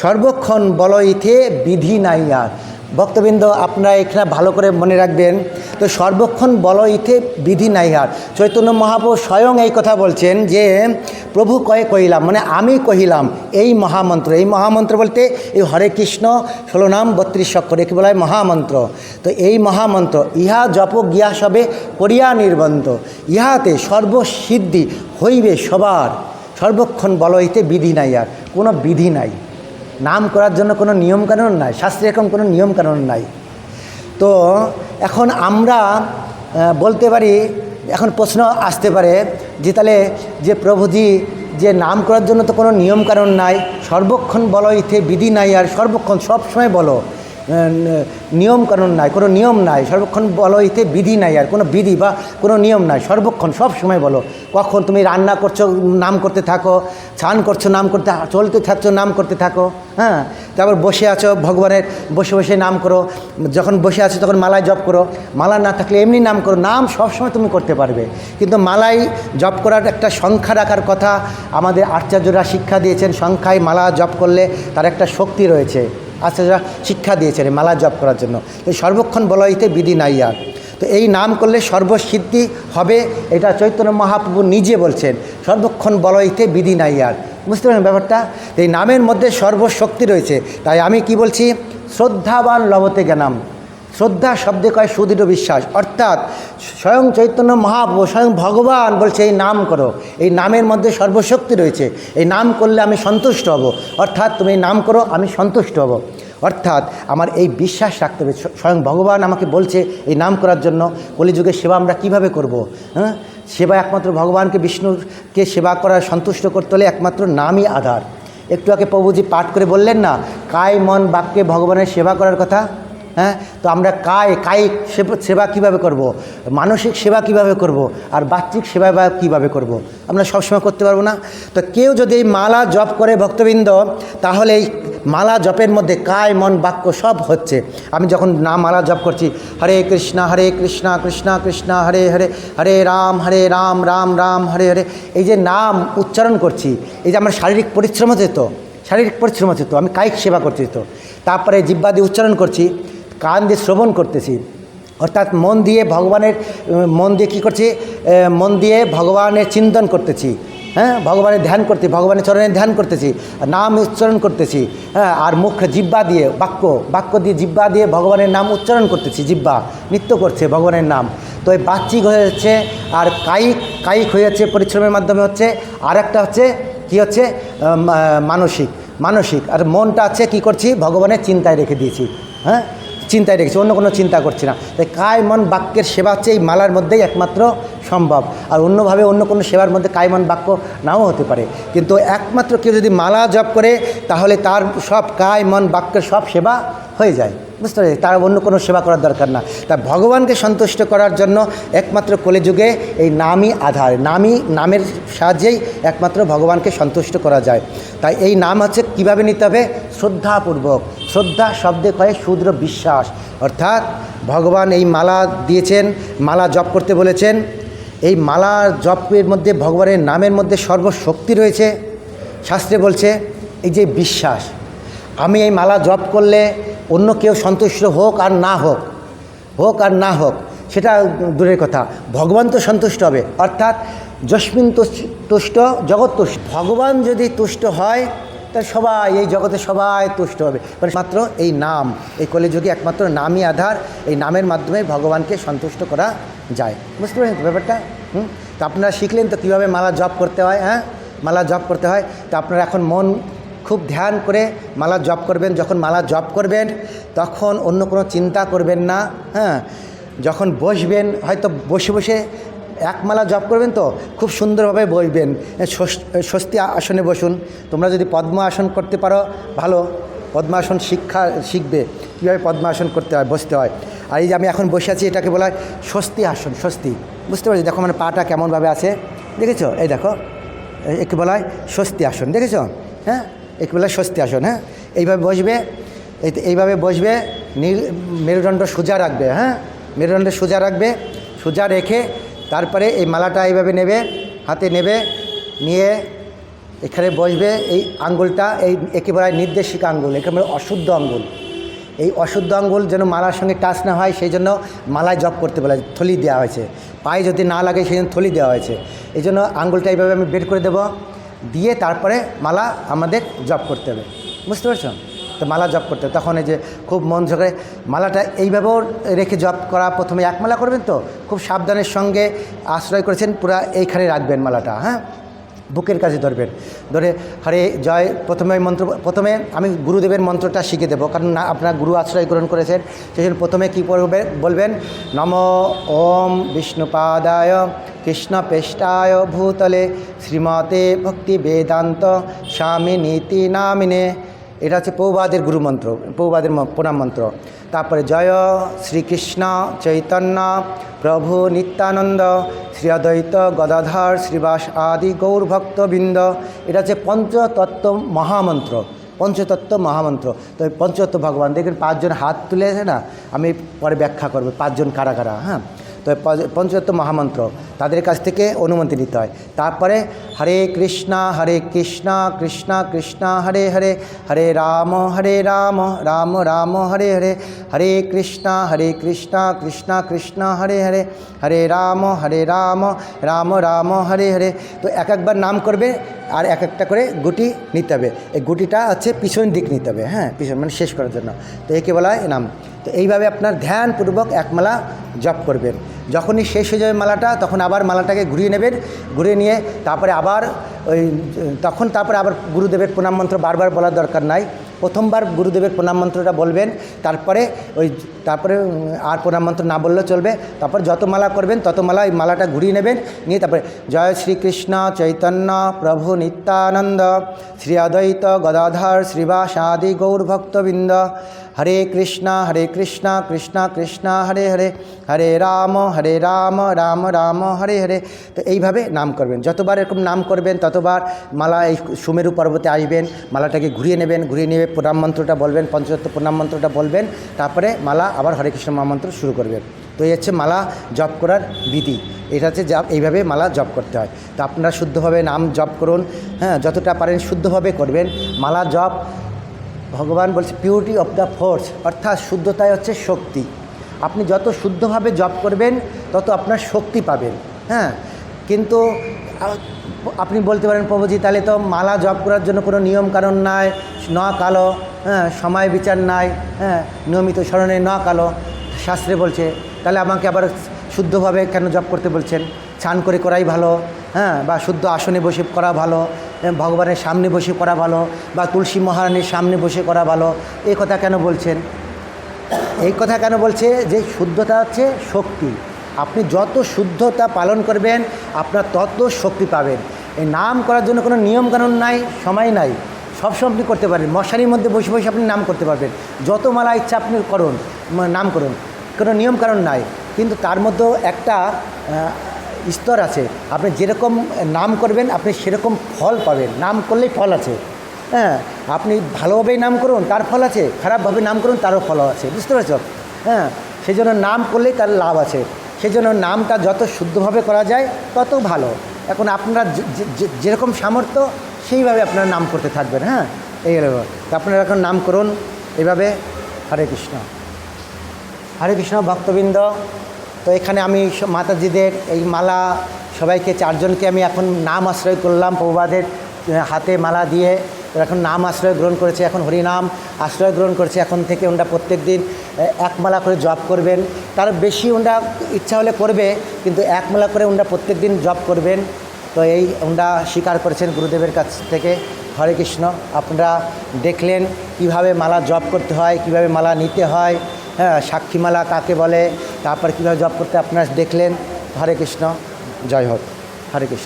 সর্বক্ষণ বলইতে বিধি নাই আর। ভক্তবৃন্দ, আপনারা এখানে ভালো করে মনে রাখবেন, তো সর্বক্ষণ বলইতে বিধি নাই আর। চৈতন্য মহাপ্রভু স্বয়ং এই কথা বলছেন যে, প্রভু কয়ে কহিলাম মানে আমি কহিলাম এই মহামন্ত্র। এই মহামন্ত্র বলতে এই হরে কৃষ্ণ, ষোলো নাম, বত্রিশ অক্ষর, একে বলা হয় মহামন্ত্র। তো এই মহামন্ত্র, ইহা জপ গিয়া সবে করিয়া নির্বন্ধ। ইহাতে সর্বসিদ্ধি হইবে সবার। সর্বক্ষণ বলইতে বিধি নাই আর, কোনো বিধি নাই। নাম করার জন্য কোনো নিয়মকানুন নাই, শাস্ত্রে এরকম কোনো নিয়মকানুন নাই। তো এখন আমরা বলতে পারি, এখন প্রশ্ন আসতে পারে যে তাহলে যে প্রভুজি যে নাম করার জন্য তো কোনো নিয়মকানুন নাই, সর্বক্ষণ বলো ইথে বিধি নাই আর সর্বক্ষণ সবসময় বলো। নিয়ম কানুন নাই, কোনো নিয়ম নাই, সর্বক্ষণ বলো এতে বিধি নাই আর কোনো বিধি বা কোনো নিয়ম নাই, সর্বক্ষণ সব সময় বলো। কখন তুমি রান্না করছ, নাম করতে থাকো, স্নান করছ, নাম করতে চলতে থাকছো, নাম করতে থাকো হ্যাঁ? তারপর বসে আছো, ভগবানের, বসে বসে নাম করো, যখন বসে আছো তখন মালায় জপ করো। মালা না থাকলে এমনি নাম করো, নাম সবসময় তুমি করতে পারবে। কিন্তু মালাই জপ করার একটা সংখ্যা রাখার কথা আমাদের আচার্যরা শিক্ষা দিয়েছেন, সংখ্যায় মালা জপ করলে তার একটা শক্তি রয়েছে। আচার্যরা শিক্ষা দিয়েছেন মালা জপ করার জন্য। তো সর্বক্ষণ বলা হইতে বিধি নাই আর। তো এই নাম করলে সর্বসিদ্ধি হবে, এটা চৈতন্য মহাপ্রভু নিজে বলছেন, সর্বক্ষণ বলইতে বিধি নাই আর। বুঝতে পারেন ব্যাপারটা? এই নামের মধ্যে সর্বশক্তি রয়েছে। তাই আমি কি বলছি? শ্রদ্ধাবান লবতে জ্ঞানাম। শ্রদ্ধা শব্দে কয় সুদৃঢ় বিশ্বাস। অর্থাৎ স্বয়ং চৈতন্য মহাপ্রভু, স্বয়ং ভগবান বলছে, এই নাম করো। এই নামের মধ্যে সর্বশক্তি রয়েছে। এই নাম করলে আমি সন্তুষ্ট হব। অর্থাৎ তুমি নাম করো, আমি সন্তুষ্ট হব। অর্থাৎ আমার এই বিশ্বাস রাখতে হবে। স্বয়ং ভগবান আমাকে বলছে এই নাম করার জন্য, কলিযুগের সেবা আমরা কীভাবে করব? হ্যাঁ? সেবা একমাত্র ভগবানকে, বিষ্ণুকে সেবা করার সন্তুষ্ট করতে হলে একমাত্র নামই আধার। একটু আগে প্রভুজি পাঠ করে বললেন না, কায় মন বাক্যে ভগবানের সেবা করার কথা? হ্যাঁ তো আমরা কায়, কায়িক সেব- কীভাবে করব। মানসিক সেবা কীভাবে করব। আর বাহ্যিক সেবা কীভাবে করব। আমরা সবসময় করতে পারব না তো কেউ যদি এই মালা জপ করে ভক্তবৃন্দ, তাহলে এই মালা জপের মধ্যে কায়, মন, বাক্য সব হচ্ছে আমি যখন না মালা জপ করছি, হরে কৃষ্ণা হরে কৃষ্ণা কৃষ্ণা কৃষ্ণা, হরে হরে হরে রাম হরে রাম রাম রাম, হরে হরে এই যে নাম উচ্চারণ করছি, এই যে আমার শারীরিক পরিশ্রম হচ্ছে তো, শারীরিক পরিশ্রম হচ্ছে তো, আমি কায়িক সেবা করছি তো তারপরে জিব্বা দিয়ে উচ্চারণ করছি কান দিয়ে শ্রবণ করতেছি। অর্থাৎ মন দিয়ে ভগবানের, মন দিয়ে কী করছি? মন দিয়ে ভগবানের চিন্তন করতেছি। হ্যাঁ? ভগবানের ধ্যান করতে ভগবানের চরণের ধ্যান করতেছি, নাম উচ্চারণ করতেছি হ্যাঁ? আর মুখ জিব্বা দিয়ে, বাক্য বাক্য দিয়ে জিব্বা দিয়ে ভগবানের নাম উচ্চারণ করতেছি জিব্বা নৃত্য করছে ভগবানের নাম। তো এই বাহ্যিক হয়ে যাচ্ছে, আর কায়িক কায়িক হয়ে যাচ্ছে পরিশ্রমের মাধ্যমে হচ্ছে আর একটা হচ্ছে, কী হচ্ছে? মানসিক মানসিক। আর মনটা আছে কি করছি? ভগবানের চিন্তায় রেখে দিয়েছি। হ্যাঁ? চিন্তায় রেখেছি, অন্য কোনো চিন্তা করছি না। তাই কায় মন বাক্যের সেবা হচ্ছে এই মালার মধ্যেই একমাত্র সম্ভব। আর অন্যভাবে অন্য কোনো সেবার মধ্যে কায় মন বাক্য নাও হতে পারে। কিন্তু একমাত্র কেউ যদি মালা জপ করে, তাহলে তার সব কায় মন বাক্যের সব সেবা হয়ে যায়। বুঝতে পারছি তার অন্য কোনো সেবা করার দরকার না। তা ভগবানকে সন্তুষ্ট করার জন্য একমাত্র কলিযুগে এই নামই আধার। নামই, নামের সাহায্যেই একমাত্র ভগবানকে সন্তুষ্ট করা যায়। তাই এই নাম হচ্ছে কীভাবে নিতে হবে? শ্রদ্ধাপূর্বক। শ্রদ্ধা শব্দে কয়ে শুদ্র বিশ্বাস। অর্থাৎ ভগবান এই মালা দিয়েছেন, মালা জপ করতে বলেছেন। এই মালা জপের মধ্যে ভগবানের নামের মধ্যে সর্বশক্তি রয়েছে। শাস্ত্রে বলছে, এই যে বিশ্বাস, আমি এই মালা জপ করলে অন্য কেউ সন্তুষ্ট হোক আর না হোক হোক আর না হোক, সেটা দূরের কথা। ভগবান তো সন্তুষ্ট হবে, অর্থাৎ যস্মিন তুষ- তুষ্ট জগৎ তুষ্ট ভগবান যদি তুষ্ট হয় তাহলে সবাই, এই জগতে সবাই তুষ্ট হবে। মানে মাত্র এই নাম, এই কলিযুগে একমাত্র নামই আধার, এই নামের মাধ্যমে ভগবানকে সন্তুষ্ট করা যায়। বুঝতে পারছেন ব্যাপারটা? হুম? তো আপনারা শিখলেন তো কীভাবে মালা জপ করতে হয় হ্যাঁ? মালা জপ করতে হয়। তো আপনারা এখন মন খুব ধ্যান করে মালা জপ করবেন। যখন মালা জপ করবেন, তখন অন্য কোনো চিন্তা করবেন না হ্যাঁ? যখন বসবেন, হয়তো বসে বসে এক মালা জপ করবেন তো খুব সুন্দরভাবে বসবেন। স্বস- স্বস্তি আসনে বসুন। তোমরা যদি পদ্ম আসন করতে পারো, ভালো। পদ্মাসন শিক্ষা, শিখবে। কীভাবে পদ্মাসন করতে হয়, বসতে হয়। আর এই যে আমি এখন বসে আছি, এটাকে বলা হয় স্বস্তি আসন স্বস্তি বুঝতে পারছি? দেখো মানে পাটা কেমনভাবে আছে। দেখেছ? এই দেখো। একে বলা হয় স্বস্তি আসন। দেখেছ? হ্যাঁ? একে বলা হয় স্বস্তি আসন হ্যাঁ? এইভাবে বসবে। এই- এইভাবে বসবে। নীল, মেরুদণ্ড সোজা রাখবে হ্যাঁ? মেরুদণ্ড সোজা রাখবে। সোজা রেখে তারপরে এই মালাটা এইভাবে নেবে, হাতে নেবে, নিয়ে এখানে বসবে। এই আঙ্গুলটা, এই একেবারে নির্দেশিকা আঙ্গুল, একেবারে অশুদ্ধ আঙ্গুল। এই অশুদ্ধ আঙ্গুল যেন মালার সঙ্গে টাচ না হয়, সেই জন্য মালায় জপ করতে বলে থলি দেওয়া হয়েছে। পায়ে যদি না লাগে, সেই জন্য থলি দেওয়া হয়েছে। এই জন্য আঙ্গুলটা এইভাবে আমি বের করে দেবো। দিয়ে তারপরে মালা আমাদের জপ করতে হবে। বুঝতে পারছ? তো মালা জপ করতে। তখন এই যে খুব মন ঝোঁকে মালাটা এইভাবেও রেখে জপ করা প্রথমে এক মালা করবেন তো? খুব সাবধানের সঙ্গে আশ্রয় করেছেন, পুরা এইখানে রাখবেন মালাটা হ্যাঁ? বুকের কাছে ধরবেন। ধরে হরে জয়, প্রথমে মন্ত্র, প্রথমে আমি গুরুদেবের মন্ত্রটা শিখে দেবো, কারণ না, আপনার গুরু আশ্রয় গ্রহণ করেছেন সেই প্রথমে কী করবে বলবেন, নম ওম বিষ্ণুপাদায় কৃষ্ণ পেষ্টায় ভূতলে শ্রীমতে ভক্তি বেদান্ত স্বামী নীতি নামিনে এটা হচ্ছে পৌবাদের গুরুমন্ত্র পৌবাদের প্রণাম মন্ত্র। তারপরে জয় শ্রীকৃষ্ণ চৈতন্য, প্রভু নিত্যানন্দ, শ্রী অদ্বৈত গদাধর, শ্রীবাস আদি গৌরভক্তবৃন্দ এটা হচ্ছে পঞ্চতত্ত্ব মহামন্ত্র পঞ্চতত্ত্ব মহামন্ত্র। তো পঞ্চতত্ত্ব ভগবান, দেখবেন পাঁচজন হাত তুলেছে না, আমি পরে ব্যাখ্যা করব, পাঁচজন কারা কারা হ্যাঁ? তো পঞ্চতত্ত্ব মহামন্ত্র তাদের কাছ থেকে অনুমতি নিতে হয়। তারপরে হরে কৃষ্ণা, হরে কৃষ্ণ কৃষ্ণ কৃষ্ণ, হরে হরে হরে রাম হরে রাম রাম রাম, হরে হরে হরে কৃষ্ণ হরে কৃষ্ণ কৃষ্ণ কৃষ্ণ, হরে হরে হরে রাম হরে রাম রাম রাম, হরে হরে। তো এক একবার নাম করবে আর এক একটা করে গুটি নিতে হবে। এই গুটিটা হচ্ছে পিছন দিক নিতে হবে হ্যাঁ পিছন মানে শেষ করার জন্য। তো একে বলা হয় নাম তো এইভাবে আপনার ধ্যানপূর্বক একমালা জপ করবেন। যখনই শেষ হয়ে যাবে মালাটা, তখন আবার মালাটাকে ঘুরিয়ে নেবেন, ঘুরিয়ে নিয়ে তারপরে আবার ওই, তখন তারপরে আবার গুরুদেবের প্রণাম মন্ত্র বারবার বলার দরকার নাই। প্রথমবার গুরুদেবের প্রণাম মন্ত্রটা বলবেন, তারপরে ওই, তারপরে আর প্রণাম মন্ত্র না বললেও চলবে। তারপর যত মালা করবেন, তত মালা ওই মালাটা ঘুরিয়ে নেবেন, নিয়ে তারপরে, জয় শ্রীকৃষ্ণ চৈতন্য প্রভু নিত্যানন্দ, শ্রী অদ্বৈত গদাধর শ্রীবাস আদি গৌরভক্তবৃন্দ হরে কৃষ্ণ হরে কৃষ্ণ কৃষ্ণ কৃষ্ণ, হরে হরে হরে রাম হরে রাম রাম রাম, হরে হরে। তো এইভাবে নাম করবেন। যতবার এরকম নাম করবেন, ততবার মালা এই সুমেরু পর্বতে আসবেন, মালাটাকে ঘুরিয়ে নেবেন, ঘুরিয়ে নিয়ে প্রণাম মন্ত্রটা বলবেন পঞ্চতত্ত্ব প্রণাম মন্ত্রটা বলবেন, তারপরে মালা আবার হরে কৃষ্ণ মহামন্ত্র শুরু করবেন। তো এই হচ্ছে মালা জপ করার বিধি। এটা হচ্ছে জপ এইভাবে মালা জপ করতে হয়। তো আপনারা শুদ্ধভাবে নাম জপ করুন হ্যাঁ যতটা পারেন শুদ্ধভাবে করবেন। মালা জপ ভগবান বলছে পিউরিটি অফ দ্য ফোর্স অর্থাৎ শুদ্ধতাই হচ্ছে শক্তি। আপনি যত শুদ্ধভাবে জপ করবেন, তত আপনার শক্তি পাবেন। হ্যাঁ? কিন্তু আপনি বলতে পারেন, প্রভুজি, তাহলে তো মালা জপ করার জন্য কোনো নিয়ম কারণ নাই, ন কালো হ্যাঁ সময় বিচার নাই হ্যাঁ নিয়মিত স্মরণে ন কালো। শাস্ত্রে বলছে, তাহলে আমাকে আবার শুদ্ধভাবে কেন জপ করতে বলছেন? স্নান করে করাই ভালো হ্যাঁ বা শুদ্ধ আসনে বসে করা ভালো ভগবানের সামনে বসে করা ভালো বা তুলসী মহারানীর সামনে বসে করা ভালো, এই কথা কেন বলছেন? এই কথা কেন বলছে? যে শুদ্ধতা হচ্ছে শক্তি। আপনি যত শুদ্ধতা পালন করবেন, আপনার তত শক্তি পাবেন। এই নাম করার জন্য কোনো নিয়মকানুন নাই, সময় নাই। সবসময় আপনি করতে পারেন মশারির মধ্যে বসে বসে আপনি নাম করতে পারবেন। যত মালা ইচ্ছা আপনি করুন নাম করুন। কোনো নিয়মকানুন নাই। কিন্তু তার মধ্যেও একটা স্তর আছে। আপনি যেরকম নাম করবেন, আপনি সেরকম ফল পাবেন। নাম করলেই ফল আছে। হ্যাঁ আপনি ভালোভাবেই নাম করুন, তার ফল আছে। খারাপভাবে নাম করুন, তারও ফল আছে। বুঝতে পারছ? হ্যাঁ সেই জন্য নাম করলেই তার লাভ আছে। সেই জন্য নামটা যত শুদ্ধভাবে করা যায়, তত ভালো। এখন আপনারা যেরকম সামর্থ্য, সেইভাবে আপনারা নাম করতে থাকবেন। হ্যাঁ এই তো আপনারা এখন নাম করুন। এভাবে হরে কৃষ্ণ। হরে কৃষ্ণ, ভক্তবৃন্দ। তো এখানে আমি মাতাজিদের এই মালা সবাইকে চারজনকে আমি এখন নাম আশ্রয় করলাম প্রভুবাদের আহ, হাতে মালা দিয়ে। এখন নাম আশ্রয় গ্রহণ করেছে এখন হরিনাম আশ্রয় গ্রহণ করেছে এখন থেকে ওনারা প্রত্যেক দিন আহ, এক মালা করে জব করবেন। তার বেশি ওনারা ইচ্ছা হলে করবে কিন্তু এক মালা করে ওনারা প্রত্যেক দিন জব করবেন। তো এই ওনারা স্বীকার করেছেন গুরুদেবের কাছ থেকে হরে কৃষ্ণ আপনারা দেখলেন কীভাবে মালা জব করতে হয় কীভাবে মালা নিতে হয় হ্যাঁ সাক্ষীমালা কাকে বলে, তারপর কীভাবে জব করতে আপনার দেখলেন। হরে কৃষ্ণ, জয় হোক। হরে কৃষ্ণ।